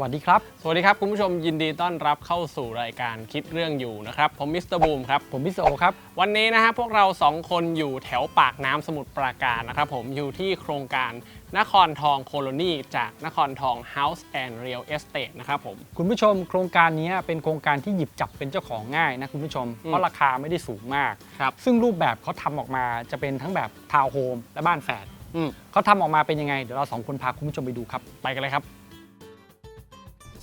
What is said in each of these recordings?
วัสดีครับ สวัสดีครับ คุณผู้ชมยินดีต้อนรับเข้าสู่รายการคิดเรื่องอยู่นะครับ ผมมิสเตอร์บูมครับ ผมพิโซครับ วันนี้นะฮะพวกเราสองคนอยู่แถวปากน้ำสมุทรปราการนะครับผมอยู่ที่โครงการนครทองโคโลนีจากนครทอง House and Real Estate นะครับผม คุณผู้ชมโครงการนี้เป็นโครงการที่หยิบจับเป็นเจ้าของง่ายนะคุณผู้ชมอืมเพราะราคาไม่ได้สูงมากครับซึ่งรูปแบบเขาทำออกมาจะเป็นทั้งแบบทาวน์โฮมและบ้านแฝดอืมเขาทำออกมาเป็นยังไง เดี๋ยวเราสองคนพาคุณผู้ชมไปดูครับ ไปกันเลยครับ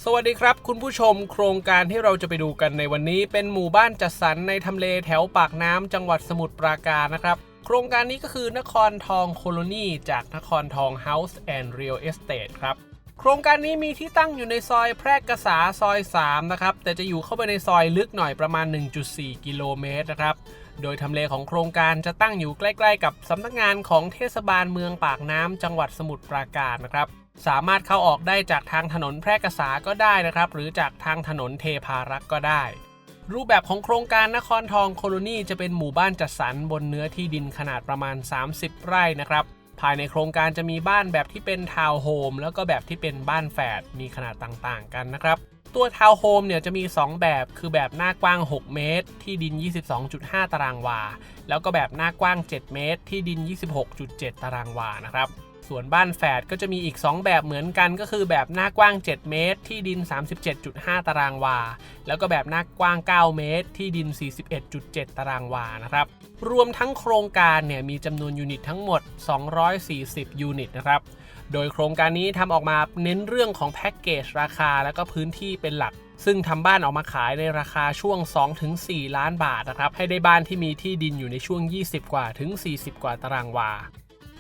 สวัสดีครับ คุณผู้ชมโครงการที่เราจะไปดูกันในวันนี้ เป็นหมู่บ้านจัดสรรในทำเลแถวปากน้ำจังหวัดสมุทรปราการนะครับ โครงการนี้ก็คือนครทองโคโลนีจากนครทอง House and Real Estate ครับ โครงการนี้มีที่ตั้งอยู่ในซอยแพรกกษาซอย 3 นะครับ แต่จะอยู่เข้าไปในซอยลึกหน่อยประมาณ 1.4 กิโลเมตรนะครับ โดยทำเลของโครงการจะตั้งอยู่ใกล้ ๆ กับสำนักงานของเทศบาลเมืองปากน้ำจังหวัดสมุทรปราการนะครับ สามารถเข้าออกได้จากทางถนนแพร่กษาก็ได้นะครับ หรือจากทางถนนเทพารักษ์ก็ได้ รูปแบบของโครงการนครทองโคโลนีจะเป็นหมู่บ้านจัดสรรบนเนื้อที่ดินขนาดประมาณ 30 ไร่นะครับ ภายในโครงการจะมีบ้านแบบที่เป็นทาวน์โฮมแล้วก็แบบที่เป็นบ้านแฝดมีขนาดต่างๆ กันนะครับตัวทาวน์โฮมเนี่ยจะมี 2 แบบ คือแบบหน้ากว้าง 6 เมตร ที่ดิน 22.5 ตารางวา แล้วก็แบบหน้ากว้าง 7 เมตร ที่ดิน 26.7 ตารางวา นะครับ ส่วนบ้านแฝดก็จะมีอีก 2 แบบเหมือนกันก็คือแบบหน้ากว้าง 7 เมตร ที่ดิน 37.5 ตารางวา แล้วก็แบบหน้ากว้าง 9 เมตร ที่ดิน 41.7 ตารางวานะครับ รวมทั้งโครงการเนี่ยมีจำนวนยูนิตทั้งหมด 240 ยูนิตนะครับ โดยโครงการนี้ทำออกมาเน้นเรื่องของแพ็กเกจราคาและก็พื้นที่เป็นหลักซึ่งทำบ้านออกมาขายในราคาช่วง 2-4 ล้านบาทนะครับ ให้ได้บ้านที่มีที่ดินอยู่ในช่วง 20 กว่าถึง 40 กว่าตารางวา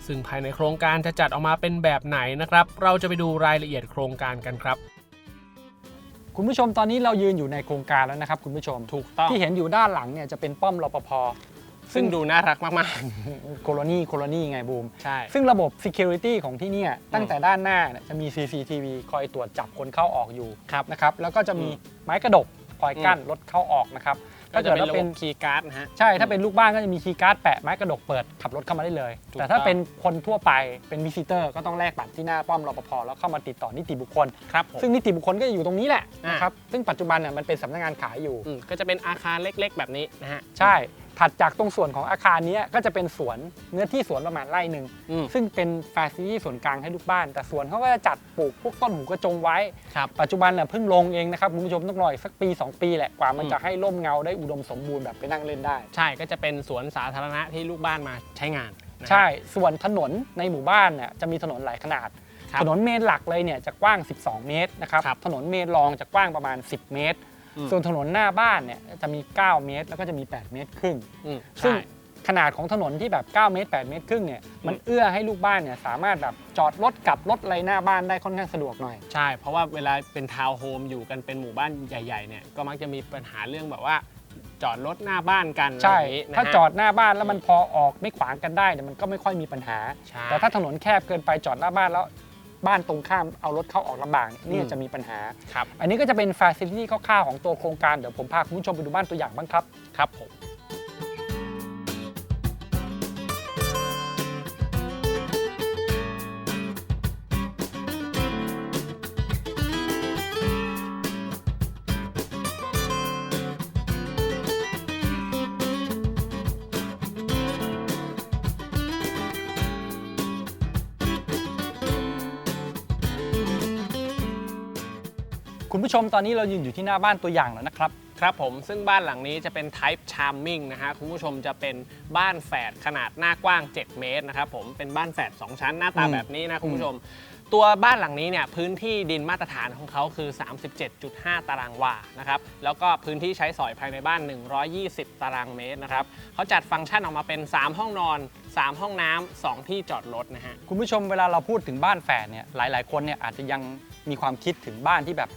ซึ่งภายในโครงการจะจัดออกมาเป็นแบบไหนนะครับ เราจะไปดูรายละเอียดโครงการกันครับ คุณผู้ชมตอนนี้เรายืนอยู่ในโครงการแล้วนะครับ คุณผู้ชมถูกต้อง ที่เห็นอยู่ด้านหลังเนี่ยจะเป็นป้อมรปภซึ่งดูน่ารักมากโคโลนีโคโลนีไงบูม ๆ ใช่ ซึ่งระบบ Security ของที่เนี่ยตั้งแต่ด้านหน้าเนี่ยจะมี CCTV คอยตรวจจับคนเข้าออกอยู่ครับนะครับแล้วก็จะมีอืมไม้กระดกคอยกั้นรถเข้าออกนะครับก็ ถ้าจะเกิดเป็นว่าระบเป็นบคีย์การ์ดนะฮะใช่ถ้าเป็นลูกบ้านก็จะมีคีย์การ์ดแปะไม้กระดกเปิดขับรถเข้ามาได้เลยถูกแต่ถ้าต้องเป็นคนทั่วไปเป็นวิซิเตอร์ก็ต้องแลกบัตรที่หน้าป้อมรปภแล้วเข้ามาติดต่อนิติบุคคลครับผมซึ่งนิติบุคคลก็จะอยู่ตรงนี้แหละอ่านนะครับซึ่งปัจจุบันเนี่ยมันเป็นสำนักงานขายอยู่อืมก็จะเป็นอาคารเล็ก ๆ แบบนี้นะฮะใช่ ถัดจากตรงส่วนของอาคารเนี้ยก็จะเป็นสวนเนื้อที่สวนประมาณไร่หนึ่งอืมซึ่งเป็นฟาซิลิตี้ส่วนกลางให้ลูกบ้าน แต่สวนเขาก็จะจัดปลูกพวกต้นหูกระจงไว้ครับปัจจุบันน่ะเพิ่งลงเองนะครับคุณผู้ชมต้องรออีกสักปี 2 ปีแหละกว่ามันอืมจะให้ร่มเงาได้อุดมสมบูรณ์แบบไปนั่งเล่นได้ ใช่ก็จะเป็นสวนสาธารณะที่ลูกบ้านมาใช้งานนะฮะใช่ส่วนถนนในหมู่บ้านเนี่ยจะมีถนนหลายขนาดครับถนนเมนหลักเลยเนี่ยจะกว้าง 12 เมตรนะครับครับถนนเมนรองจะกว้างประมาณ 10 เมตรอืม ส่วนถนนหน้าบ้านเนี่ยจะมี 9 เมตร แล้วก็จะมี 8 เมตรครึ่งอืมซึ่งใช่ขนาดของถนนที่แบบ 9 เมตร 8 เมตรครึ่งเนี่ยมันเอื้อให้ลูกบ้านเนี่ยสามารถแบบจอดรถกลับรถอะไรหน้าบ้านได้ค่อนข้างสะดวกหน่อย ใช่ เพราะว่าเวลาเป็นทาวน์โฮมอยู่กันเป็นหมู่บ้านใหญ่ๆเนี่ยก็มักจะมีปัญหาเรื่องแบบว่าจอดรถหน้าบ้านกันใช่อะไรอย่งนี้นะฮะถ้าจอดหน้าบ้านแล้วมันพอออกไม่ขวางกันได้เนี่ยมันก็ไม่ค่อยมีปัญหาใช่แต่ถ้าถนนแคบเกินไปจอดหน้าบ้านแล้ว บ้านตรงข้ามเอารถเข้าออกลำบากเนี่ยเนี่ยอืมจะมีปัญหา ครับ อันนี้ก็จะเป็นฟ a ซิลิตี้คร่าวๆของตัวโครงการเดี๋ยวผมพาคุณผู้ชมไปดูบ้านตัวอย่างบ้างครับ ครับผม คุณผู้ชมตอนนี้เรายืนอยู่ที่หน้าบ้านตัวอย่างแล้วนะครับ ครับผมซึ่งบ้านหลังนี้จะเป็น Type Charming นะฮะคุณผู้ชมจะเป็นบ้านแฝดขนาดหน้ากว้าง 7 เมตรนะครับผมเป็นบ้านแฝด2 ชั้นหน้าตาอืม แบบนี้นะคุณผู้ชม ตัวบ้านหลังนี้เนี่ยพื้นที่ดินมาตรฐานของเขาคือ 37.5 ตารางวานะครับแล้วก็พื้นที่ใช้สอยภายในบ้าน 120 ตารางเมตรนะครับเขาจัดฟังก์ชันออกมาเป็น 3 ห้องนอน 3 ห้องน้ำสองที่จอดรถนะฮะ คุณผู้ชมเวลาเราพูดถึงบ้านแฝดเนี่ยหลาย ๆ คนเนี่ยอาจจะยังมีความคิดถึงบ้านที่แบบ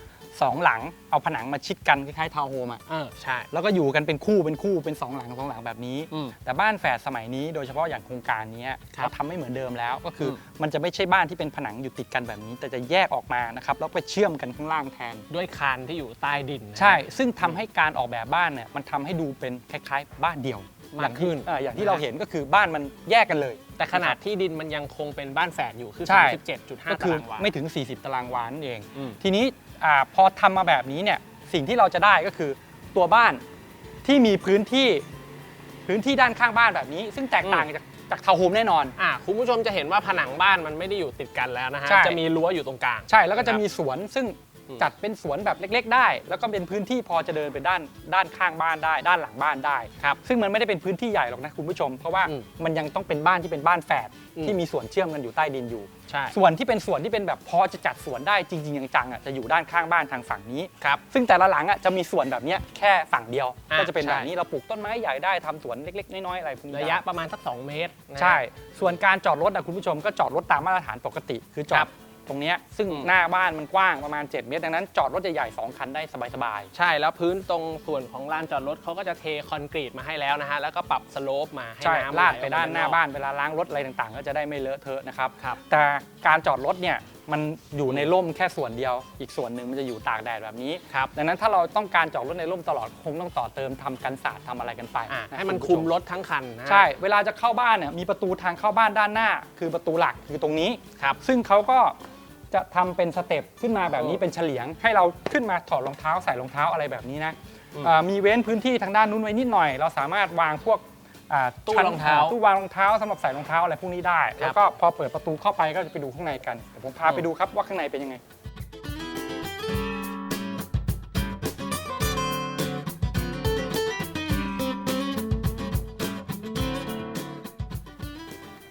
สองหลังเอาผนังมาชิดกันคล้ายๆทาวน์โฮมอะเออใช่ แล้วก็อยู่กันเป็นคู่เป็นคู่เป็นสองหลังสองหลังแบบนี้ อืม แต่บ้านแฝดสมัยนี้โดยเฉพาะอย่างโครงการนี้ครับเขาทำไม่เหมือนเดิมแล้วก็คืออมมันจะไม่ใช่บ้านที่เป็นผนังอยู่ติดกันแบบนี้ แต่จะแยกออกมานะครับแล้วไปเชื่อมกันข้างล่างแทน ด้วยคานที่อยู่ใต้ดินนะฮะใช่ ซึ่งทำให้การออกแบบบ้านเนี่ยมันทำให้ดูเป็นคล้ายๆ บ้านเดี่ยวมากขึ้นเอ่ออย่างที่เราเห็นก็คือบ้านมันแยกกันเลย แต่ขนาดที่ดินมันยังคงเป็นบ้านแฝดอยู่คือ ใช่ 37.5ก็ตาคือรางวา ไม่ถึง 40 ตารางวานั่นเอง อืม ทีนี้ อาพอทำมาแบบนี้เนี่ยสิ่งที่เราจะได้ก็คือตัวบ้านที่มีพื้นที่พื้นที่ด้านข้างบ้านแบบนี้ ซึ่งแตกต่างจากจากทาวน์โฮมแน่นอน อ่าคุณผู้ชมจะเห็นว่าผนังบ้านมันไม่ได้อยู่ติดกันแล้วนะฮะ ใช่ จะมีรั้วอยู่ตรงกลาง ใช่แล้วก็จะครับมีสวนซึ่งอืม จัดเป็นสวนแบบเล็ก ๆ ได้ แล้วก็เป็นพื้นที่พอจะเดินไปด้านด้านข้างบ้านได้ ด้านหลังบ้านได้ครับซึ่งมันไม่ได้เป็นพื้นที่ใหญ่หรอกนะคุณผู้ชม เพราะว่าอืมมันยังต้องเป็นบ้านที่เป็นบ้านแฝดอืม ที่มีส่วนเชื่อมกันอยู่ใต้ดินอยู่ ใช่ ส่วนที่เป็นส่วนที่เป็นแบบพอจะจัดสวนได้จริงๆจังๆอะจะอยู่ด้านข้างบ้านทางฝั่งนี้ครับซึ่งแต่ละหลังอะจะมีส่วนแบบเนี้ยแค่ฝั่งเดียว อะก็จะเป็นใช่ แบบนี้เราปลูกต้นไม้ใหญ่ได้ทำสวนเล็ก ๆ น้อยๆอะไรพวกนี้ระยะได้ประมาณสัก 2 เมตรนะฮะใช่ ส่วนการจอดรถอะคุณผู้ชมก็จอดรถตามมาตรฐานปกติ คือจอครัดบ ตรงเนี้ยซึ่งอืมหน้าบ้านมันกว้างประมาณ 7 เมตร ดังนั้นจอดรถใหญ่ๆสองคันได้สบายใช่แล้วพื้นตรงส่วนของลานจอดรถเขาก็จะเทคอนกรีตมาให้แล้วนะฮะแล้วก็ปรับสโลปมาๆให้ใช่น้ำลาดหไปออกมด้านหน้าอกบ้านเวลาล้างรถอะไรต่างๆ ก็จะได้ไม่เลอะเทอะนะครับ ครับ แต่การจอดรถเนี่ยมันอยู่ในร่มแค่ส่วนเดียว อีกส่วนหนึ่งมันจะอยู่ตากแดดแบบนี้ ครับ ดังนั้นถ้าเราต้องการจอดรถในร่มตลอดคงต้องต่อเติมทำกันศาสตร์ทำอะไรกันไปอ่าะให้มันณผู้คุมชรถทั้งคันนะฮะใช่ เวลาจะเข้าบ้านเนี่ยมีประตูทางเข้าบ้านด้านหน้า คือประตูหลักคือตรงนี้ ครับ ซึ่งเขาก็ จะทำเป็นสเต็ปขึ้นมาแบบนี้เออเป็นเฉลียง ให้เราขึ้นมาถอดรองเท้าใส่รองเท้าอะไรแบบนี้นะอืมอ่ามีเว้นพื้นที่ทางด้านนู้นไว้นิดหน่อย เราสามารถวางพวกอ่าตู้ชั้นรองเท้าตู้วางรองเท้าสำหรับใส่รองเท้าอะไรพวกนี้ได้ครับแล้วก็พอเปิดประตูเข้าไปก็จะไปดูข้างในกันเดี๋ยวผมพาอืมไปดูครับว่าข้างในเป็นยังไง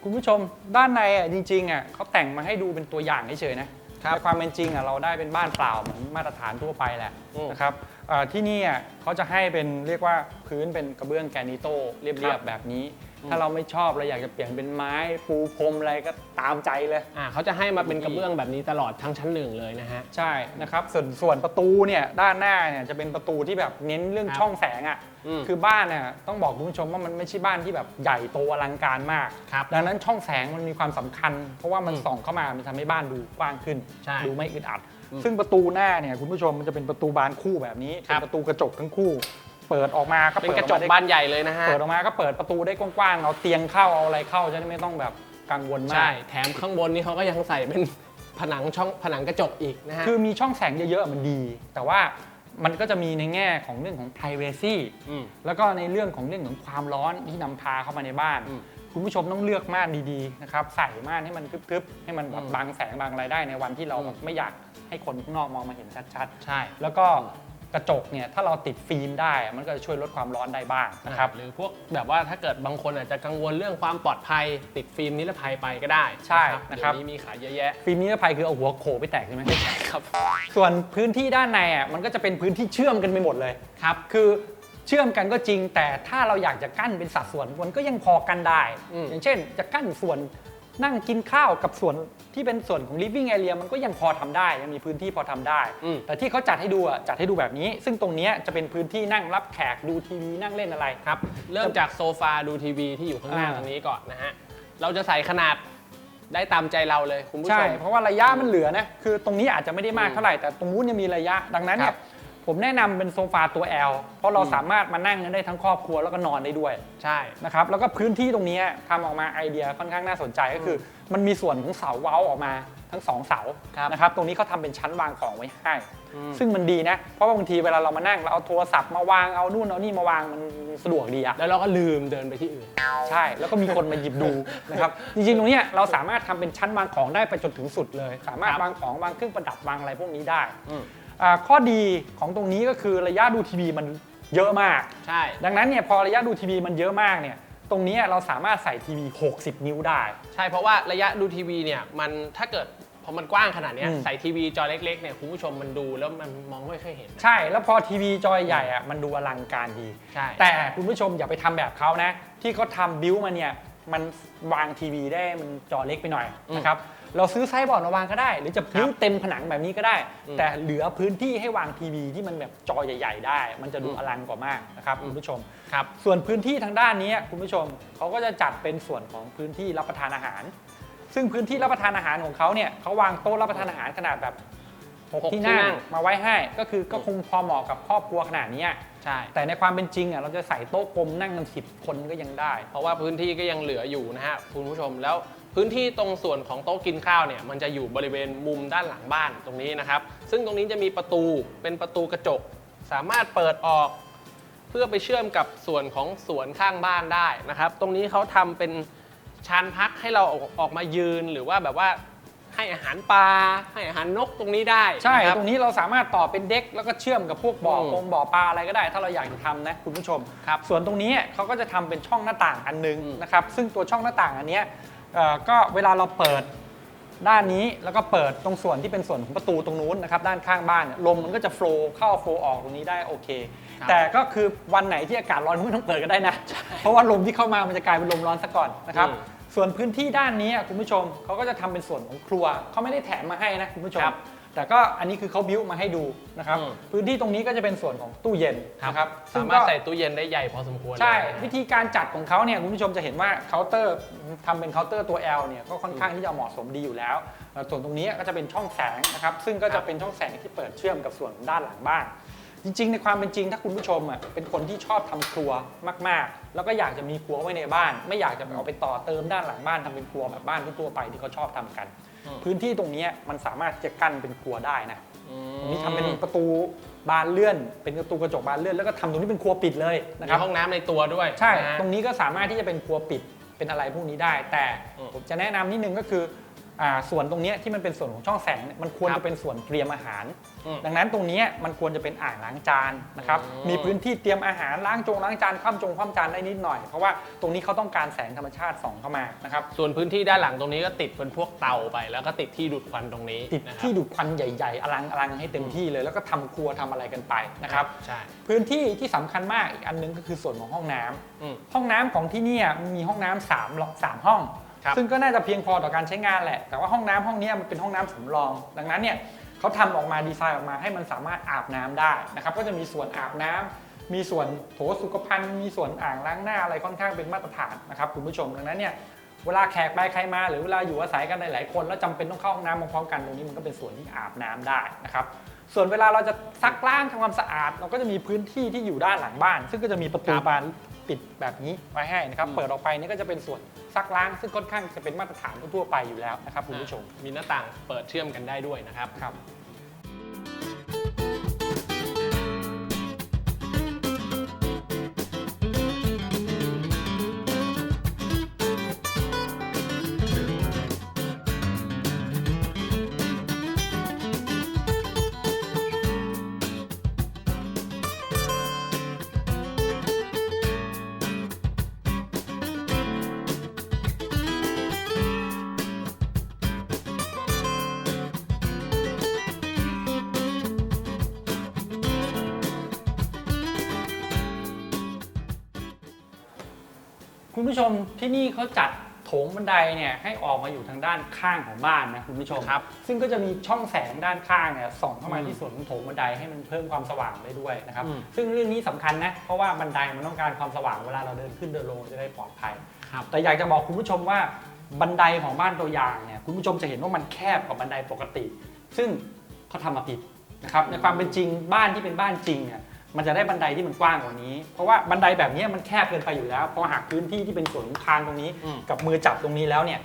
คุณผู้ชมด้านในอะจริงๆอะเขาแต่งมาให้ดูเป็นตัวอย่างเฉยๆนะครับในความเป็นจริงอะเราได้เป็นบ้านเปล่าเหมือนมาตรฐานทั่วไปแหละอืมนะครับเอ่อที่นี่อะเขาจะให้เป็นเรียกว่าพื้นเป็นกระเบื้องแกรนิโต้เรีครัยบบๆแบบนี้ ถ้าเราไม่ชอบเราอยากจะเปลี่ยนเป็นไม้ ปูพรมอะไรก็ตามใจเลย อ่าเขาจะให้มาเป็นกระเบื้องแบบนี้ตลอดทั้งชั้นหนึ่งเลยนะฮะ ใช่นะครับส่วนส่วนประตูเนี่ยด้านหน้าเนี่ยจะเป็นประตูที่แบบเน้นเรื่องครับช่องแสงอะอืมคือบ้านเนี่ยต้องบอกคุณผู้ชมว่ามันไม่ใช่บ้านที่แบบใหญ่โตอลังการมาก ครับดังนั้นช่องแสงมันมีความสำคัญ เพราะว่ามันอืมส่องเข้ามามันทำให้บ้านดูกว้างขึ้น ใช่ดูไม่อึดอัดอืมซึ่งประตูหน้าเนี่ยคุณผู้ชมมันจะเป็นประตูบานคู่แบบนี้ครัเป็บนประตูกระจกทั้งคู่ เปิดออกมาก็เป็นเปิดกระจกออมได้บานใหญ่เลยนะฮะ เปิดออกมาก็เปิดประตูได้กว้างๆเอาเตียงเข้าเอาอะไรเข้าจะได้ไม่ต้องแบบกังวลมาก ใช่ แถมข้างบนนี่เขาก็ยังใส่เป็นผนังช่องผนังกระจกอีกนะฮะ คือมีช่องแสงเยอะๆมันดี แต่ว่ามันก็จะมีในแง่ของเรื่องของ privacy อืมแล้วก็ในเรื่องของเรื่องของความร้อนที่นำพาเข้ามาในบ้านอืมคุณผู้ชมต้องเลือกม่านดีๆนะครับใส่ม่านให้มันทึบๆให้มันแบบอืมบังแสงบังอะไรได้ในวันที่เราอืมแบบไม่อยากให้คนข้างนอกมองมาเห็นชัดใช่ๆแล้วก็ กระจกเนี่ยถ้าเราติดฟิล์มได้มันก็จะช่วยลดความร้อนได้บ้างนะครับหรือพวกแบบว่าถ้าเกิดบางคนอาจจะกังวลเรื่องความปลอดภัย ติดฟิล์มนิรภัยไปก็ได้ใช่นะครับเดี๋ยวนี้มีขายเยอะแยะฟิล์มนิรภัยคือเอาหัวโขกไปแตกใช่ไหมไม่ใช่ครับส่วนพื้นที่ด้านในอะมันก็จะเป็นพื้นที่เชื่อมกันไปหมดเลยครับคือเชื่อมกันก็จริง แต่ถ้าเราอยากจะกั้นเป็นสัดส่วนมันก็ยังพอกันได้อืมอย่างเช่น จะกั้นส่วน นั่งกินข้าวกับส่วนที่เป็นส่วนของ living area มันก็ยังพอทำได้ยังมีพื้นที่พอทำได้ อืม แต่ที่เขาจัดให้ดูอะจัดให้ดูแบบนี้ ซึ่งตรงเนี้ยจะเป็นพื้นที่นั่งรับแขกดูทีวีนั่งเล่นอะไรครับ เริ่มจากโซฟาดูทีวีที่อยู่ข้างหน้าอ่า ตรงนี้ก่อนนะฮะ เราจะใส่ขนาดได้ตามใจเราเลยคุณผู้ชใช่ ม เพราะว่าระยะมันเหลือนะ คือตรงนี้อาจจะไม่ได้มากอืมเท่าไหร่ แต่ตรงนู้นยังมีระยะ ดังนั้นเนี่ครัยบ ผมแนะนำเป็นโซฟาตัว L เพราะเราอืมสามารถมานั่งกันได้ทั้งครอบครัวแล้วก็นอนได้ด้วยใช่ นะครับแล้วก็พื้นที่ตรงนี้ทำออกมาไอเดียค่อนข้างน่าสนใจก็คือ มันมีส่วนของเสาเว้าออกมาทั้งสองเสาครับนะครับตรงนี้เขาทำเป็นชั้นวางของไว้ให้ อืม ซึ่งมันดีนะ เพราะว่าบางทีเวลาเรามานั่งเราเอาโทรศัพท์มาวางเอานู่นเอานี่มาวางมันสะดวกดีอะ แล้วเราก็ลืมเดินไปที่อื่น ใช่ แล้วก็มีคนมาหยิบดู นะครับ จริงๆ ตรงเนี้ยเราสามารถทำเป็นชั้นวางของได้ไปจนถึงสุดเลย สามารถครับวางของวางเครื่องประดับวางอะไรพวกนี้ได้ อืมอ่า ข้อดีของตรงนี้ก็คือระยะดูทีวีมันเยอะมาก ใช่ ดังนั้นเนี่ยพอระยะดูทีวีมันเยอะมากเนี่ยตรงเนี้ยเราสามารถใส่ทีวี 60 นิ้วได้ ใช่เพราะว่าระยะดูทีวีเนี่ยมันถ้าเกิดพอมันกว้างขนาดเนี้ยอืมใส่ทีวีจอเล็กๆเนี่ยคุณผู้ชมมันดูแล้วมันมองไม่ค่อยเห็น ใช่แล้วพอทีวีจอใหญ่อะมันดูอลังการดีใช่แต่คุณผู้ชมอย่าไปทำแบบเขานะ ที่เขาทำบิวมาเนี่ยมันวางทีวีได้มันจอเล็กไปหน่อยอืมนะครับ เราซื้อไซส์บอร์ดมาวางก็ได้ หรือจะบิวเต็มผนังแบบนี้ก็ได้อืมแต่เหลือพื้นที่ให้วางทีวีที่มันแบบจอใหญ่ ๆ ได้ มันจะดูอืมอลังกว่ามากนะครับอืมคุณผู้ชมครับส่วนพื้นที่ทางด้านนี้คุณผู้ชมเขาก็จะจัดเป็นส่วนของพื้นที่รับประทานอาหาร ซึ่งพื้นที่รับประทานอาหารของเขาเนี่ยเขาวางโต๊ะรับประทานอาหารขนาดแบบหกหกที่ที่นั่นั่งงมาไว้ให้ก็คือก็คงพอเหมาะกับครอบครัวขนาดเนี้ยใช่แต่ในความเป็นจริงอะเราจะใส่โต๊ะกลมนั่งกันสิบคนก็ยังได้ เพราะว่าพื้นที่ก็ยังเหลืออยู่นะฮะคุณผู้ชมแล้ว พื้นที่ตรงส่วนของโต๊ะกินข้าวเนี่ยมันจะอยู่บริเวณมุมด้านหลังบ้านตรงนี้นะครับ ซึ่งตรงนี้จะมีประตูเป็นประตูกระจก สามารถเปิดออก เพื่อไปเชื่อมกับส่วนของสวนข้างบ้านได้นะครับ ตรงนี้เขาทำเป็นชานพักให้เราออกออกมายืนหรือว่าแบบว่าให้อาหารปลาให้อาหารนกตรงนี้ได้ใช่นะคบตรงนี้เราสามารถต่อเป็นเด็กแล้วก็เชื่อมกับพวกบ่ออืมปงบ่อปลาอะไรก็ได้ ถ้าเราอยากจะทำนะคุณผู้ชมครับส่วนตรงนี้เขาก็จะทำเป็นช่องหน้าต่างอันนึงอืมนะครับซึ่งตัวช่องหน้าต่างอันเนี้ย เอ่อก็เวลาเราเปิดด้านนี้แล้วก็เปิดตรงส่วนที่เป็นส่วนของประตูตรงนู้นนะครับด้านข้างบ้านเนี่ยลมมันก็จะโฟล์เข้าโฟล์ออกตรงนี้ได้โอเค ครับแต่ก็คือวันไหนที่อากาศร้อนไม่ต้องเปิดก็ได้นะ เพราะว่าลมที่เข้ามามันจะกลายเป็นลมร้อนซะก่อนนะครับ อืมส่วนพื้นที่ด้านนี้อะคุณผู้ชมเขาก็จะทำเป็นส่วนของครัวเขาไม่ได้แถมมาให้นะคุณผู้ชม ครับ แต่ก็อันนี้คือเขาบิ้วมาให้ดูนะครับอืม พื้นที่ตรงนี้ก็จะเป็นส่วนของตู้เย็นนะครับสามารถใส่ตู้เย็นได้ใหญ่พอสมควรใช่เลยนะวิธีการจัดของเขาเนี่ยคุณผู้ชมจะเห็นว่าเคาน์เตอร์ทำเป็นเคาน์เตอร์ตัว L เนี่ยก็ค่อนข้างที่จะเหมาะสมดีอยู่แล้วเอ่อส่วนตรงนี้ก็จะเป็นช่องแสงนะครับซึ่งก็ครัจะบเป็นช่องแสงที่เปิดเชื่อมกับส่วนด้านหลังบ้าน จริง ๆ ในความเป็นจริงถ้าคุณผู้ชมอะเป็นคนที่ชอบทำครัวมาก ๆ แล้วก็อยากจะมีครัวไว้ในบ้าน ไม่อยากจะเอาไปต่อเติมด้านหลังบ้านทำเป็นครัวแบบบ้านทั่วๆไปที่เขาชอบทำกันอืม พื้นที่ตรงนี้มันสามารถที่จะกั้นเป็นครัวได้นะอืตรงนี้ทำเป็นประตูบานเลื่อน เป็นประตูกระจกบานเลื่อนแล้วก็ทำตรงนี้เป็นครัวปิดเลยนะมีครับห้องน้ำในตัวด้วย ใช่นะฮะตรงนี้ก็สามารถที่จะเป็นครัวปิดเป็นอะไรพวกนี้ได้ แต่อืมผมจะแนะนำนิดนึงก็คืออ่า ส่วนตรงเนี้ยที่มันเป็นส่วนของช่องแสงเนี่ยมันควรครับจะเป็นส่วนเตรียมอาหารอืมดังนั้นตรงเนี้ยมันควรจะเป็นอ่างล้างจานนะครับอืมมีพื้นที่เตรียมอาหารล้างจงล้างจานคว่ำจงคว่ำจานได้นิดหน่อย เพราะว่าตรงนี้เขาต้องการแสงธรรมชาติส่องเข้ามานะครับส่วนพื้นที่ด้านหลังตรงนี้ก็ติดเป็นพวกเตาไป แล้วก็ติดที่ดูดควันตรงนี้ ติดนะครับที่ดูดควันใหญ่ ๆ อลังอลังให้เต็มที่เลยแล้วก็ทำครัวทำอะไรกันไปนะครับใช่พื้นที่ที่สำคัญมากอีกอันนึงก็คือส่วนของห้องน้ำอืมห้องน้ำของที่เนี่ยมีห้องน้ำสามสามห้อง ครับ ซึ่งก็น่าจะเพียงพอต่อการใช้งานแหละ แต่ว่าห้องน้ำห้องเนี้ยมันเป็นห้องน้ำสำรอง ดังนั้นเนี่ยเขาทำออกมาดีไซน์ออกมาให้มันสามารถอาบน้ำได้นะครับ ก็จะมีส่วนอาบน้ำมีส่วนโถสุขภัณฑ์ มีส่วนอ่างล้างหน้าอะไรค่อนข้างเป็นมาตรฐานนะครับคุณผู้ชม ดังนั้นเนี่ยเวลาแขกไปใครมาหรือเวลาอยู่อาศัยกันหลายๆคนแล้วจำเป็นต้องเข้าห้องน้ำพร้อมๆกันตรงนี้มันก็เป็นส่วนที่อาบน้ำได้นะครับ ส่วนเวลาเราจะซักล้างทำความสะอาด เราก็จะมีพื้นที่ที่อยู่ด้านหลังบ้าน ซึ่งก็จะมีประตูบาน ปิดแบบนี้ไว้ให้นะครับอืมเปิดออกไปนี่ก็จะเป็นส่วนซักล้างซึ่งค่อนข้างจะเป็นมาตรฐานทั่วๆไปอยู่แล้วนะครับคุณผู้ชม มีหน้าต่างเปิดเชื่อมกันได้ด้วยนะครับ ครับ คุณผู้ชมที่นี่เขาจัดโถงบันไดเนี่ยให้ออกมาอยู่ทางด้านข้างของบ้านนะคุณผู้ชมครับ ซึ่งก็จะมีช่องแสงด้านข้างเนี่ยส่องเข้ามาอืมที่ส่วนของโถงบันไดให้มันเพิ่มความสว่างได้ด้วยนะครับอืมซึ่งเรื่องนี้สำคัญนะเพราะว่าบันไดมันต้องการความสว่างเวลาเราเดินขึ้นเดินลงจะได้ปลอดภัยครับแต่อยากจะบอกคุณผู้ชมว่าบันไดของบ้านตัวอย่างเนี่ยคุณผู้ชมจะเห็นว่ามันแคบกว่าบันไดปกติ ซึ่งเขาทำมาผิดนะครับในความเป็นจริงบ้านที่เป็นบ้านจริงเนี่ย มันจะได้บันไดที่มันกว้างกว่านี้ เพราะว่าบันไดแบบนี้มันแคบเกินไปอยู่แล้ว พอหากพื้นที่ที่เป็นส่วนของคานตรงนี้อืมกับมือจับตรงนี้แล้วเนี่ย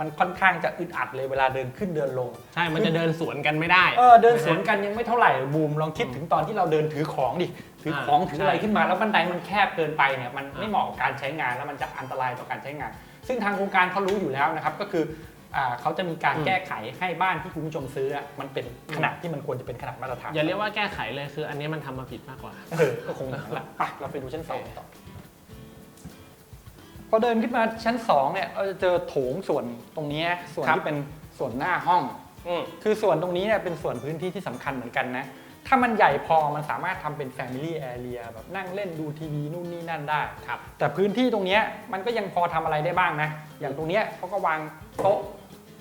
มันค่อนข้างจะอึดอัดเลยเวลาเดินขึ้นเดินลง ใช่ มันจะเดินสวนกันไม่ได้ เออ เดินสวนกันยังไม่เท่าไหร่บูมลองคิดถึงตอนที่เราเดินถือของดิ ถือของอ่าถืออะไรใช่ขึ้นมาแล้วบันไดมันแคบเกินไปเนี่ย มันไม่อ่าเหมาะกับการใช้งานแล้วมันจะอันตรายต่อการใช้งาน ซึ่งทางโครงการเขารู้อยู่แล้วนะครับ ก็คืออ่า เขาจะมีการแก้ไขให้บ้านที่คุณผู้ชมซื้ออะมันเป็นขนาดที่มันควรจะเป็นขนาดมาตรฐานอย่าเรียกว่าแก้ไขเลยคือ อันนี้มันทำมาผิดมากกว่าเออก็คงอย่างนั้นแหละไปเราไปดูชั้นสองต่อพอเดินขึ้นมาชั้นสองเนี่ยเราจะเจอโถงส่วนตรงเนี้ยส่วนครับที่เป็นส่วนหน้าห้องอืมคือส่วนตรงนี้เนี่ยเป็นส่วนพื้นที่ที่สำคัญเหมือนกันนะถ้ามันใหญ่พอมันสามารถทำเป็น Family Area แบบนั่งเล่นดูทีวีนู่นนี่นั่นได้ครับแต่พื้นที่ตรงเนี้ยมันก็ยังพอทำอะไรได้บ้างนะ อย่างตรงเนี้ยเขาก็วางโต๊ะ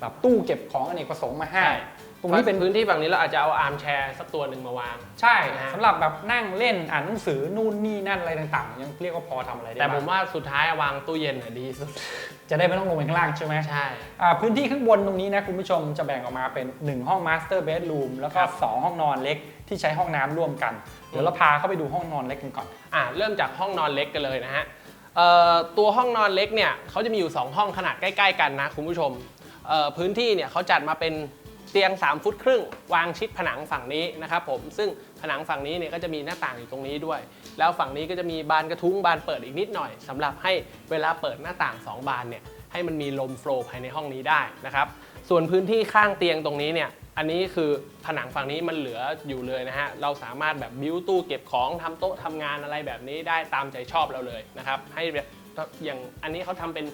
แบบตู้เก็บของอเนกประสงค์มาให้ใช่ตรงนี้เป็นพื้นที่ฝั่งนี้เราอาจจะเอาอาร์มแชร์สักตัวหนึ่งมาวาง ใช่นะฮะสำหรับแบบนั่งเล่นอ่านหนังสือนู่นนี่นั่นอะไรต่างๆ ยังเรียกว่าพอทำอะไรได้แต่ผบ้างมว่าสุดท้ายวางตู้เย็นน่ะดีสุด จะได้ไม่ต้องลงไปข้างล่างใช่ไหม ใช่ อ่าพื้นที่ข้างบนตรงนี้นะคุณผู้ชมจะแบ่งออกมาเป็น 1 ห้องมาสเตอร์เบดรูมแล้วก็ ครับ 2 ห้องนอนเล็กที่ใช้ห้องน้ำร่วมกัน เดี๋ยวเราพาเข้าไปดูห้องนอนเล็กกันก่อน อะเริ่มจากห้องนอนเล็กกันเลยนะฮะเอ่อตัวห้องนอนเล็กเนี่ยเขาจะมีอยู่ 2 ห้องขนาดใกล้ ๆ กันนะคุณผู้ชมเอ่อ พื้นที่เนี่ยเขาจัดมาเป็นเตียง 3 ฟุตครึ่ง วางชิดผนังฝั่งนี้นะครับผมซึ่งผนังฝั่งนี้เนี่ยก็จะมีหน้าต่างอยู่ตรงนี้ด้วย แล้วฝั่งนี้ก็จะมีบานกระทุ้งบานเปิดอีกนิดหน่อยสำหรับให้เวลาเปิดหน้าต่าง 2 บานเนี่ยให้มันมีลมโฟล์ภายในห้องนี้ได้นะครับส่วนพื้นที่ข้างเตียงตรงนี้เนี่ยอันนี้คือผนังฝั่งนี้มันเหลืออยู่เลยนะฮะเราสามารถแบบบิ้วตู้เก็บของทำโต๊ะทำงานอะไรแบบนี้ได้ตามใจชอบเราเลยนะครับให้แบบอย่างอันนี้เขาทำเป็น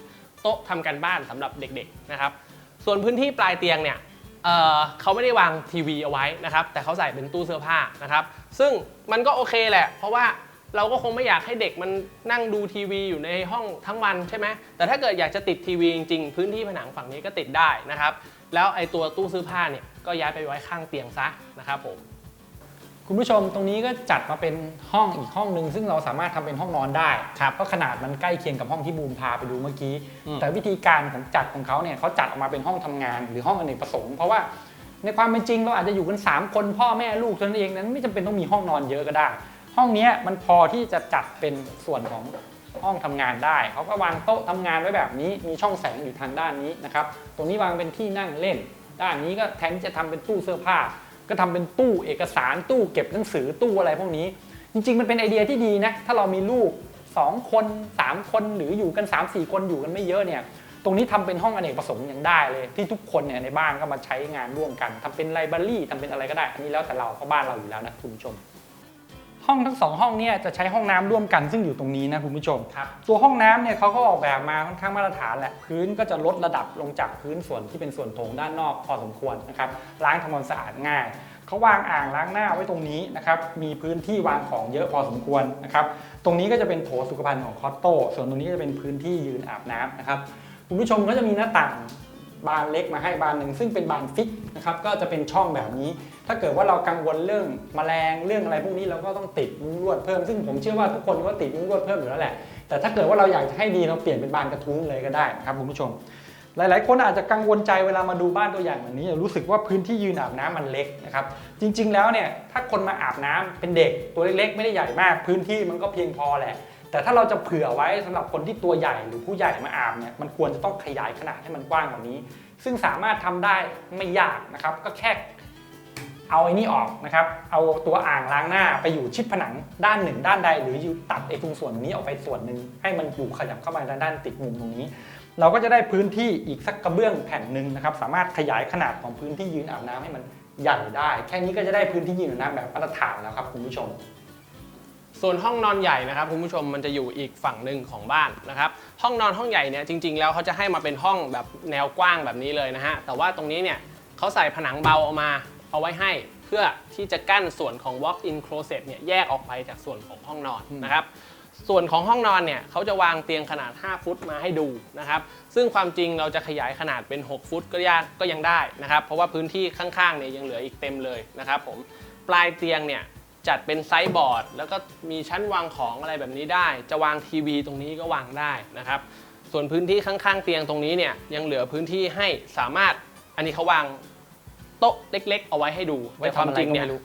โต๊ะทำกันบ้านสำหรับเด็กๆนะครับ ส่วนพื้นที่ปลายเตียงเนี่ยเเขาไม่ได้วางทีวีเอาไว้นะครับ แต่เขาใส่เป็นตู้เสื้อผ้านะครับ ซึ่งมันก็โอเคแหละ เพราะว่าเราก็คงไม่อยากให้เด็กมันนั่งดูทีวีอยู่ในห้องทั้งวันใช่ไหมแต่ถ้าเกิดอยากจะติดทีวีจริงๆ พื้นที่ผนังฝั่งนี้ก็ติดได้นะครับ แล้วไอ้ตัวตู้เสื้อผ้าเนี่ยก็ย้ายไปไว้ข้างเตียงซะนะครับผม คุณผู้ชมตรงนี้ก็จัดมาเป็นห้องอีกห้องหนึ่งซึ่งเราสามารถทำเป็นห้องนอนได้ครับเพราะขนาดมันใกล้เคียงกับห้องที่บูมพาไปดูเมื่อกี้อืมแต่วิธีการของจัดของเขาเนี่ยเขาจัดออกมาเป็นห้องทำงาน หรือห้องอเนกประสงค์เพราะว่าในความเป็นจริงเราอาจจะอยู่กัน 3 คนพ่อแม่ลูกเท่านั้นเองนั้นไม่จำเป็นต้องมีห้องนอนเยอะก็ได้ ห้องเนี้ยมันพอที่จะจัดเป็นส่วนของห้องทำงานได้เขาก็วางโต๊ะทำงานไว้แบบนี้มีช่องแสงอยู่ทางด้านนี้นะครับตรงนี้วางเป็นที่นั่งเล่น ด้านนี้ก็แทนที่จะทำเป็นตู้เสื้อผ้า ก็ทำเป็นตู้เอกสารตู้เก็บหนังสือตู้อะไรพวกนี้ จริง ๆ มันเป็นไอเดียที่ดีนะ ถ้าเรามีลูก 2 คน 3 คนหรืออยู่กัน 3 4 คนอยู่กันไม่เยอะเนี่ยตรงนี้ทำเป็นห้องอเนกประสงค์ยังได้เลย ที่ทุกคนเนี่ยในบ้านก็มาใช้งานร่วมกันทำเป็นไลบรารีทำเป็นอะไรก็ได้ อันนี้แล้วแต่เราเพราะบ้านเราอยู่แล้วนะคุณผู้ชม ห้องทั้งสองห้องเนี่ยจะใช้ห้องน้ำร่วมกันซึ่งอยู่ตรงนี้นะคุณผู้ชมครับตัวห้องน้ำเนี่ยเขาก็ออกแบบมาค่อนข้างมาตรฐานแหละ พื้นก็จะลดระดับลงจากพื้นส่วนที่เป็นส่วนโถงด้านนอกพอสมควรนะครับล้างทำความสะอาดง่ายเขาวางอ่างล้างหน้าไว้ตรงนี้นะครับมีพื้นที่วางของเยอะพอสมควรนะครับตรงนี้ก็จะเป็นโถสุขภัณฑ์ของคอตโต้ส่วนตรงนี้ก็จะเป็นพื้นที่ยืนอาบน้ำนะครับคุณผู้ชมก็จะมีหน้าต่าง บานเล็กมาให้บานหนึ่งซึ่งเป็นบานฟิกนะครับก็จะเป็นช่องแบบนี้ ถ้าเกิดว่าเรากังวลเรื่องแมลงเรื่องอะไรพวกนี้เราก็ต้องติดมุ้งลวดเพิ่ม ซึ่งผมเชื่อว่าทุกคนก็ติดมุ้งลวดเพิ่มอยู่แล้วแหละ แต่ถ้าเกิดว่าเราอยากจะให้ดีเราเปลี่ยนเป็นบานกระทุ้งเลยก็ได้นะครับคุณผู้ชม หลาย ๆ คนอาจจะกังวลใจเวลามาดูบ้านตัวอย่างแบบนี้รู้สึกว่าพื้นที่ยืนอาบน้ำมันเล็กนะครับจริง ๆ แล้วเนี่ยถ้าคนมาอาบน้ำเป็นเด็กตัวเล็ก ๆ ไม่ได้ใหญ่มาก พื้นที่มันก็เพียงพอแหละ แต่ถ้าเราจะเผื่อไว้สำหรับคนที่ตัวใหญ่หรือผู้ใหญ่มาอาบเนี่ยมันควรจะต้องขยายขนาดให้มันกว้างกว่านี้ ซึ่งสามารถทำได้ไม่ยากนะครับ ก็แค่เอาไอ้นี่ออกนะครับ เอาตัวอ่างล้างหน้าไปอยู่ชิดผนังด้านหนึ่งด้านใด หรืออยู่ตัดไอ้ตรงส่วนนี้ออกไปส่วนหนึ่งให้มันอยู่ขยับเข้ามาด้านด้านติดมุมตรงนี้ เราก็จะได้พื้นที่อีกสักกระเบื้องแผ่นหนึ่งนะครับ สามารถขยายขนาดของพื้นที่ยืนอาบน้ำให้มันใหญ่ได้ แค่นี้ก็จะได้พื้นที่ยืนอาบน้ำแบบมาตรฐานแล้วครับคุณผู้ชม ส่วนห้องนอนใหญ่นะครับคุณผู้ชมมันจะอยู่อีกฝั่งหนึ่งของบ้านนะครับห้องนอนห้องใหญ่เนี่ยจริง ๆ แล้วเขาจะให้มาเป็นห้องแบบแนวกว้างแบบนี้เลยนะฮะแต่ว่าตรงนี้เนี่ยเขาใส่ผนังเบาออกมาเอาไว้ให้เพื่อที่จะกั้นส่วนของ walk-in closet เนี่ยแยกออกไปจากส่วนของห้องนอนนะครับส่วนของห้องนอนเนี่ยเขาจะวางเตียงขนาด 5 ฟุตมาให้ดูนะครับ ซึ่งความจริงเราจะขยายขนาดเป็น 6 ฟุตก็ยากก็ยังได้นะครับ เพราะว่าพื้นที่ข้างๆเนี่ยยังเหลืออีกเต็มเลยนะครับผมปลายเตียงเนี่ย จัดเป็นไซส์บอร์ด แล้วก็มีชั้นวางของอะไรแบบนี้ได้ จะวางทีวีตรงนี้ก็วางได้นะครับส่วนพื้นที่ข้างๆ เตียงตรงนี้เนี่ยยังเหลือพื้นที่ให้สามารถอันนี้เขาวางโต๊ะเล็ก ๆ เอาไว้ให้ดูไว้แต่ความทำอะไรจริงเนี่ยก็ไม่รู้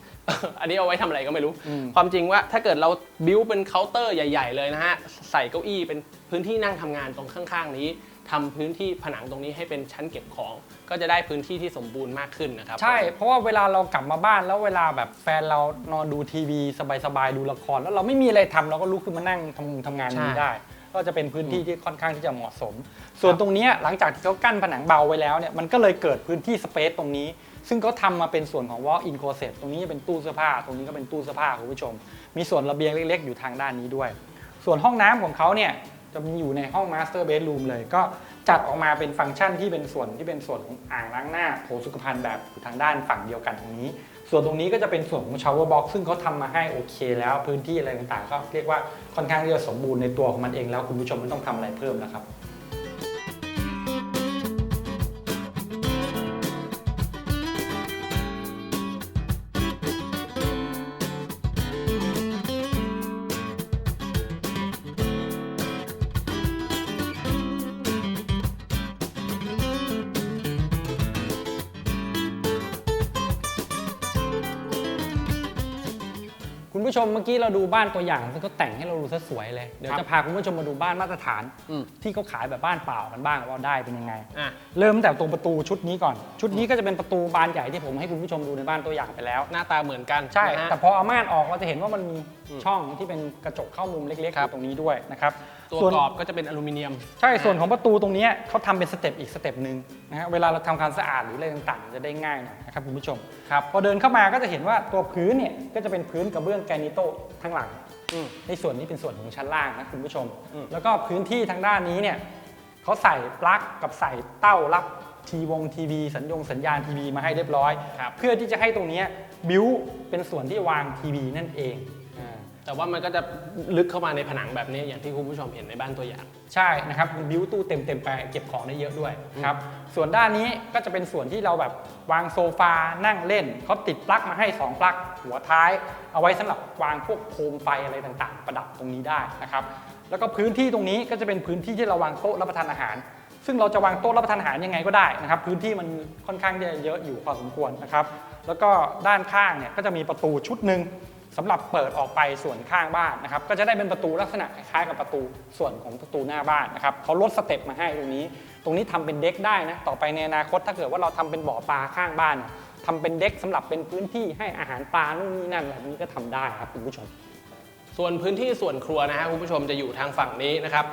อันนี้เอาไว้ทำอะไรก็ไม่รู้อืมความจริงว่าถ้าเกิดเราบิวเป็นเคาน์เตอร์ใหญ่ ๆ เลยนะฮะใส่เก้าอี้เป็นพื้นที่นั่งทำงานตรงข้าง ๆ นี้ทำพื้นที่ผนังตรงนี้ให้เป็นชั้นเก็บของ ก็จะได้พื้นที่ที่สมบูรณ์มากขึ้นนะครับใช่ เพราะว่าเวลาเรากลับมาบ้านแล้วเวลาแบบแฟนเรานอนดูทีวีสบายๆดูละคร แล้วเราไม่มีอะไรทำเราก็ลุกขึ้นมานั่งทำทำงานใช่นี้ได้ ก็จะเป็นพื้นที่ที่ค่อนข้างที่จะเหมาะสม ส่วนตรงเนี้ยหลังจากที่เขากั้นผนังเบาไว้แล้วเนี่ยมันก็เลยเกิดพื้นที่สเปซตรงนี้ ซึ่งเขาทำมาเป็นส่วนของ walk-in closet ตรงนี้จะเป็นตู้เสื้อผ้า ตรงนี้ก็เป็นตู้เสื้อผ้าคุณผู้ชม มีส่วนระเบียงเล็ก ๆ อยู่ทางด้านนี้ด้วย ส่วนห้องน้ำของเขาเนี่ยจะมีอยู่ในห้อง master bedroom เลยก็ จัดออกมาเป็นฟังก์ชันที่เป็นส่วนที่เป็นส่วนของอ่างล้างหน้าโถสุขภัณฑ์แบบอยู่ทางด้านฝั่งเดียวกันตรงนี้ ส่วนตรงนี้ก็จะเป็นส่วนของ shower box ซึ่งเขาทำมาให้โอเค แล้วพื้นที่อะไรต่างๆ ก็เรียกว่าค่อนข้างที่จะสมบูรณ์ในตัวของมันเองแล้วคุณผู้ชมไม่ต้องทำอะไรเพิ่มแล้วครับ คุณผู้ชมเมื่อกี้เราดูบ้านตัวอย่างซึ่งก็แต่งให้เราดูซะสวยเลย เดี๋ยวครับจะพาคุณผู้ชมมาดูบ้านมาตรฐาน อืม ที่เขาขายแบบบ้านเปล่ากันบ้างว่าได้เป็นยังไง อะ เริ่มตั้งแต่ตรงประตูชุดนี้ก่อน ชุดนี้ก็จะเป็นประตูบานใหญ่ที่ผมให้คุณผู้ชมดูในบ้านตัวอย่างไปแล้ว หน้าตาเหมือนกันใช่ นะฮะ แต่พอเอาม่านออกเราจะเห็นว่ามันมีอืมช่องที่เป็นกระจกเข้ามุมเล็กๆอครับ ยู่ตรงนี้ด้วยนะครับ ตัวส่วน กรอบก็จะเป็นอลูมิเนียม ใช่ ส่วนของประตูตรงเนี้ยเขาทำเป็นสเต็ปอีกสเต็ปหนึ่งนะฮะ เวลาเราทำความสะอาดหรืออะไรต่างๆ จะได้ง่ายหน่อยนะครับคุณผู้ชม ครับ พอเดินเข้ามาก็จะเห็นว่าตัวพื้นเนี่ยก็จะเป็นพื้นกระเบื้องแกรนิโตทั้งหลัง อืม ในส่วนนี้เป็นส่วนของชั้นล่างนะคุณผู้ชม อืม แล้วก็พื้นที่ทางด้านนี้เนี่ยเขาใส่ปลั๊กกับใส่เต้ารับทีวงทีวีสัญญงสัญญาณทีวีมาให้เรียบร้อย ครับ เพื่อที่จะให้ตรงเนี้ยบิวเป็นส่วนที่วางทีวีนั่นเองอ่า แต่ว่ามันก็จะลึกเข้ามาในผนังแบบนี้อย่างที่คุณผู้ชมเห็นในบ้านตัวอย่าง ใช่นะครับมันบิวตู้เต็มเต็มๆไปเก็บของได้เยอะด้วยครับส่วนด้านนี้ก็จะเป็นส่วนที่เราแบบวางโซฟานั่งเล่นเขาติดปลั๊กมาให้ 2 ปลั๊กหัวท้าย เอาไว้สำหรับวางพวกโคมไฟอะไรต่างๆ ประดับตรงนี้ได้นะครับแล้วก็พื้นที่ตรงนี้ก็จะเป็นพื้นที่ที่เราวางโต๊ะรับประทานอาหาร ซึ่งเราจะวางโต๊ะรับประทานอาหารยังไงก็ได้นะครับพื้นที่มันค่อนข้างจะเยอะอยู่พอสมควรนะครับแล้วก็ด้านข้างเนี่ยก็จะมีประตูชุดหนึ่ง สำหรับเปิดออกไปส่วนข้างบ้านนะครับก็จะได้เป็นประตูลักษณะคล้ายๆกับประตูส่วนของประตูหน้าบ้านนะครับเขาลดสเต็ปมาให้ตรงนี้ ตรงนี้ทำเป็นเด็กได้นะต่อไปในอนาคตถ้าเกิดว่าเราทำเป็นบ่อปลาข้างบ้านเนี่ยทำเป็นเด็กสำหรับเป็นพื้นที่ให้อาหารปลานู่นนี่นั่นแบบนี้ก็ทำได้ครับคุณผู้ชม ส่วนพื้นที่ส่วนครัวนะครับคุณผู้ชมจะอยู่ทางฝั่งนี้นะครับ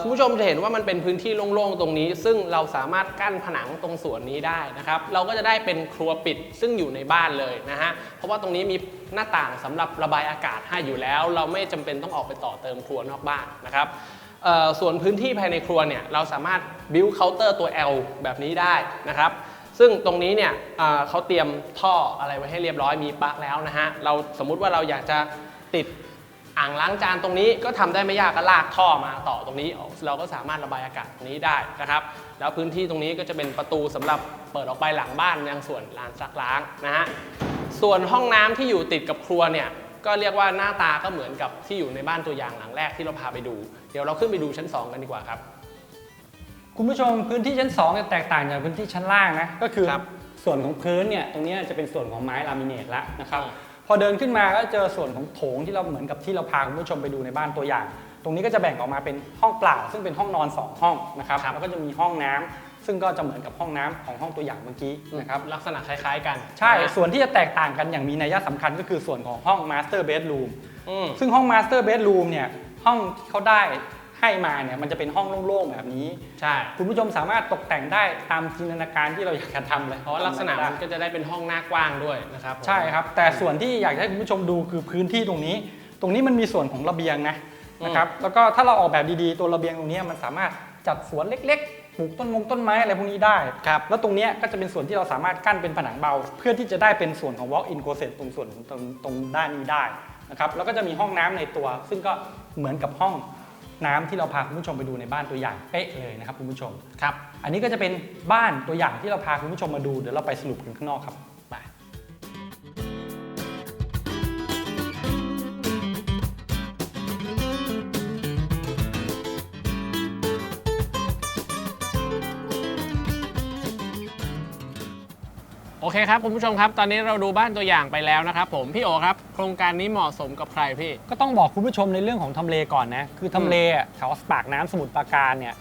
คุณผู้ชมจะเห็นว่ามันเป็นพื้นที่โล่งๆ ตรงนี้ ซึ่งเราสามารถกั้นผนังตรงส่วนนี้ได้นะครับ เราก็จะได้เป็นครัวปิดซึ่งอยู่ในบ้านเลยนะฮะ เพราะว่าตรงนี้มีหน้าต่างสำหรับระบายอากาศให้อยู่แล้ว เราไม่จำเป็นต้องออกไปต่อเติมครัวนอกบ้านนะครับส่วนพื้นที่ภายในครัวเนี่ยเราสามารถบิวเคาน์เตอร์ตัว L แบบนี้ได้นะครับ ซึ่งตรงนี้เนี่ยเเขาเตรียมท่ออะไรไว้ให้เรียบร้อยมีปลั๊กแล้วนะฮะ เราสมมุติว่าเราอยากจะติด อ่างล้างจานตรงนี้ก็ทำได้ไม่ยากก็ลากท่อมาต่อตรงนี้ออกเราก็สามารถระบายอากาศตรงนี้ได้นะครับ แล้วพื้นที่ตรงนี้ก็จะเป็นประตูสำหรับเปิดออกไปหลังบ้านยังส่วนลานซักล้างนะฮะส่วนห้องน้ำที่อยู่ติดกับครัวเนี่ยก็เรียกว่าหน้าตาก็เหมือนกับที่อยู่ในบ้านตัวอย่างหลังแรกที่เราพาไปดู เดี๋ยวเราขึ้นไปดูชั้น 2 กันดีกว่าครับ คุณผู้ชมพื้นที่ชั้น2จะแตกต่างจากพื้นที่ชั้นล่างนะก็คือครับส่วนของพื้นเนี่ยตรงเนี้ยจะเป็นส่วนของไม้ลามิเนตแล้วนะครับอืม พอเดินขึ้นมาก็เจอส่วนของโถงที่เราเหมือนกับที่เราพาคุณผู้ชมไปดูในบ้านตัวอย่าง ตรงนี้ก็จะแบ่งออกมาเป็นห้องเปล่า ซึ่งเป็นห้องนอน 2 ห้องนะครับแล้วก็จะมีห้องน้ำซึ่งก็จะเหมือนกับห้องน้ำของห้องตัวอย่างเมื่อกี้นะครับลักษณะคล้ายๆกัน ใช่นะฮะส่วนที่จะแตกต่างกันอย่างมีนัยสำคัญก็คือส่วนของห้อง Master Bedroom อืมซึ่งห้อง Master Bedroom เนี่ยห้องที่เขาได้ ให้มาเนี่ยมันจะเป็นห้องโล่งๆแบบนี้ ใช่ คุณผู้ชมสามารถตกแต่งได้ตามจินตนาการที่เราอยากจะทำเลยเพราะว่าลักษณะมันก็จะได้เป็นห้องหน้ากว้างด้วยนะครับผมใช่ครับ แต่ส่วนที่อยากจะให้คุณผู้ชมดูคือพื้นที่ตรงนี้ ตรงนี้มันมีส่วนของระเบียงนะนะครับแล้วก็ถ้าเราออกแบบดีๆ ตัวระเบียงตรงนี้มันสามารถจัดสวนเล็กๆ ปลูกต้นมงต้นไม้อะไรพวกนี้ได้ครับแล้วตรงเนี้ยก็จะเป็นส่วนที่เราสามารถกั้นเป็นผนังเบา เพื่อที่จะได้เป็นส่วนของ walk in closet ตรงส่วนตรงตรงด้านนี้ได้นะครับแล้วก็จะมีห้องน้ำในตัว ซึ่งก็เหมือนกับห้อง น้ำที่เราพาคุณผู้ชมไปดูในบ้านตัวอย่างเป๊ะเลยนะครับคุณผู้ชมครับ อันนี้ก็จะเป็นบ้านตัวอย่างที่เราพาคุณผู้ชมมาดูเดี๋ยวเราไปสรุปกันข้างนอกครับ เคครับคุณผู้ชมครับ ตอนนี้เราดูบ้านตัวอย่างไปแล้วนะครับผมพี่โอครับ โครงการนี้เหมาะสมกับใครพี่ ก็ต้องบอกคุณผู้ชมในเรื่องของทำเลก่อนนะ คือทำเลอะแถวปากน้ำสมุทรปราการเนี่ย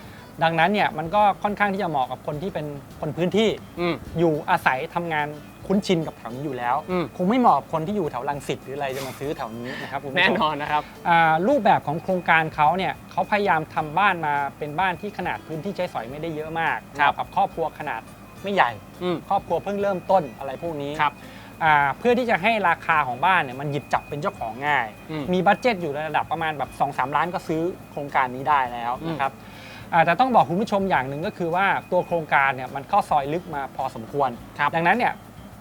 ดังนั้นเนี่ยมันก็ค่อนข้างที่จะเหมาะกับคนที่เป็นคนพื้นที่ อืม อยู่อาศัยทำงานคุ้นชินกับแถวนี้อยู่แล้ว อืม คงไม่เหมาะกับคนที่อยู่แถวลังสิตหรืออะไรจะมาซื้อแถวนี้นะครับคุณผู้ชม แน่นอนนะครับ อ่ารูปแบบของโครงการเขาเนี่ยเขาพยายามทำบ้านมาเป็นบ้านที่ขนาดพื้นที่ใช้สอยไม่ได้เยอะมากครับ เหมาะกับครอบครัวขนาด ไม่ใหญ่ อืม ครอบครัวเพิ่งเริ่มต้นอะไรพวกนี้ครับ อ่าเพื่อที่จะให้ราคาของบ้านเนี่ยมันหยิบจับเป็นเจ้าของง่าย อืม มีบัตเจ็ตอยู่ในระดับประมาณแบบ2อสล้านก็ซื้อโครงการนี้ได้แล้วอืมนะครับอ่าแต่ต้องบอกคุณผู้ชมอย่างหนึ่งก็คือว่าตัวโครงการเนี่ยมันเข้าซอยลึกมาพอสมควร ครับ ดังนั้นเนี่ย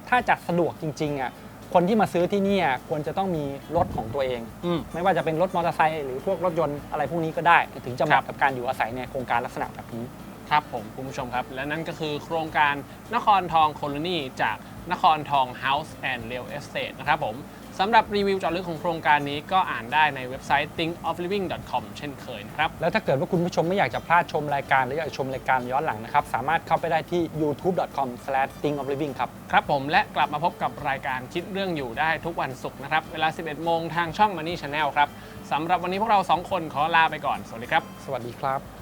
ถ้าจัดสะดวกจริงๆอะคนที่มาซื้อที่เนี่ยควรจะต้องมีรถของตัวเอง อืม ไม่ว่าจะเป็นรถมอเตอร์ไซค์หรือพวกรถยนต์อะไรพวกนี้ก็ได้ ถึงจะเหครัมาะบ กับการอยู่อาศัยในโครงการลักษณะแบบนี้ ครับผมคุณผู้ชมครับ และนั่นก็คือโครงการนครทองโคลนีจากนครทอง House and Real Estate นะครับผมสำหรับรีวิวเจาะลึกของโครงการนี้ก็อ่านได้ในเว็บไซต์ thinkofliving.com เช่นเคยนะครับ แล้วถ้าเกิดว่าคุณผู้ชมไม่อยากจะพลาดชมรายการ หรืออยากจะชมรายการย้อนหลังนะครับ สามารถเข้าไปได้ที่ youtube.com/thinkofliving ครับ ครับผมและกลับมาพบกับรายการคิดเรื่องอยู่ได้ทุกวันศุกร์นะครับ เวลา 11 โมงทางช่อง Money Channel ครับสำหรับวันนี้พวกเรา 2 คนขอลาไปก่อน สวัสดีครับ สวัสดีครับ